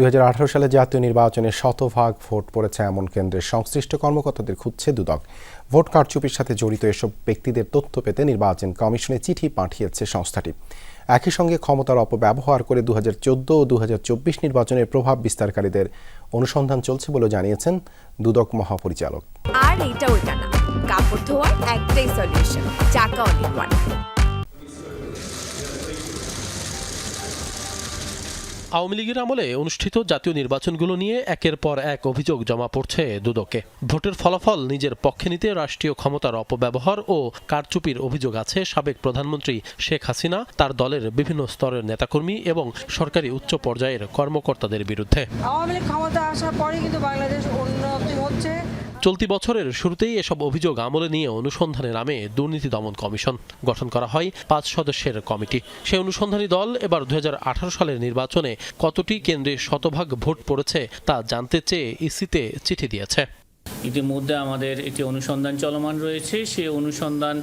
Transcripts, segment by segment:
দুই সালে জাতীয় নির্বাচনে শতভাগ ভোট পড়েছে এমন কেন্দ্রের সংশ্লিষ্ট কর্মকর্তাদের খুঁজছে দুদক। ভোট কারচুপির সাথে জড়িত এসব ব্যক্তিদের তথ্য পেতে নির্বাচন কমিশনে চিঠি পাঠিয়েছে সংস্থাটি। একই সঙ্গে ক্ষমতার অপব্যবহার করে দু চোদ্দ ও দু হাজার চব্বিশ নির্বাচনের প্রভাব বিস্তারকারীদের অনুসন্ধান চলছে বলে জানিয়েছেন দুদক মহাপরিচালক। আর না। কাপড় ধোয়ার একটাই সলিউশন চাকা অনেক আওয়ামী লীগের আমলে অনুষ্ঠিত জাতীয় নির্বাচনগুলো নিয়ে একের পর এক অভিযোগ জমা পড়ছে দুদকে। ভোটের ফলাফল নিজের পক্ষে নিতে রাষ্ট্রীয় ক্ষমতার অপব্যবহার ও কারচুপির অভিযোগ আছে সাবেক প্রধানমন্ত্রী শেখ হাসিনা, তার দলের বিভিন্ন স্তরের নেতাকর্মী এবং সরকারি উচ্চ পর্যায়ের কর্মকর্তাদের বিরুদ্ধে। আওয়ামী লীগ ক্ষমতা আসার পরে কিন্তু বাংলাদেশ উন্নতি হচ্ছে। চলতি বছরের শুরুতেই এসব অভিযোগ আমলে নিয়ে অনুসন্ধানের নামে দুর্নীতি দমন কমিশন গঠন করা হয় পাঁচ সদস্যের কমিটি। সেই অনুসন্ধানী দল এবার দু হাজার আঠারো সালের নির্বাচনে কতটি কেন্দ্রে শতভাগ ভোট পড়েছে তা জানতে চেয়ে ইসিতে চিঠি দিয়েছে। ইতিমধ্যে আমাদের একটি অনুসন্ধান চলমান রয়েছে। সেই অনুসন্ধান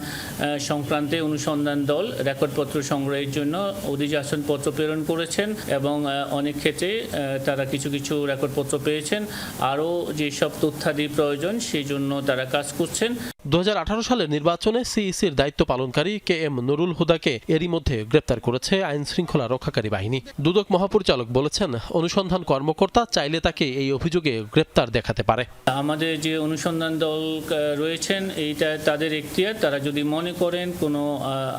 সংক্রান্তে অনুসন্ধান দল রেকর্ডপত্র সংগ্রহের জন্য অধিযাচনপত্র প্রেরণ করেছেন এবং অনেক ক্ষেত্রে তারা কিছু কিছু রেকর্ডপত্র পেয়েছেন। আরও যেসব তথ্যাদি প্রয়োজন সেই জন্য তারা কাজ করছেন। দু হাজার আঠারো সালের নির্বাচনে সিইসির দায়িত্ব পালনকারী কে এম নুরুল হুদাকে এরই মধ্যে গ্রেপ্তার করেছে আইন শৃঙ্খলা রক্ষাকারী বাহিনী। দুদক মহাপরিচালক বলেছেন, অনুসন্ধান কর্মকর্তা চাইলে তাকে এই অভিযোগে গ্রেপ্তার দেখাতে পারে। আমাদের যে অনুসন্ধান দল রয়েছেন, এইটা তাদের এখতিয়ার। তারা যদি মনে করেন কোনো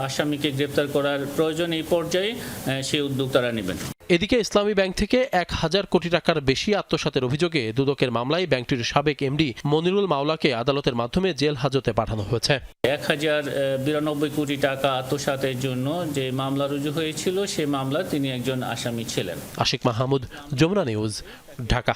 আসামিকে গ্রেপ্তার করার প্রয়োজন এই পর্যায়ে সেই উদ্যোগ তারা নেবেন। এদিকে ইসলামী ব্যাংক থেকে এক হাজার কোটি টাকার বেশি আত্মসাতের অভিযোগে দুদকের মামলায় ব্যাংকটির সাবেক এমডি মনিরুল মাওলাকে আদালতের মাধ্যমে জেল হাজতে পাঠানো হয়েছে। এক হাজার বিরানব্বই কোটি টাকা আত্মসাতের জন্য যে মামলা রুজু হয়েছিল সে মামলা তিনি একজন আসামি ছিলেন। আশিক মাহমুদ যমুনা নিউজ ঢাকা।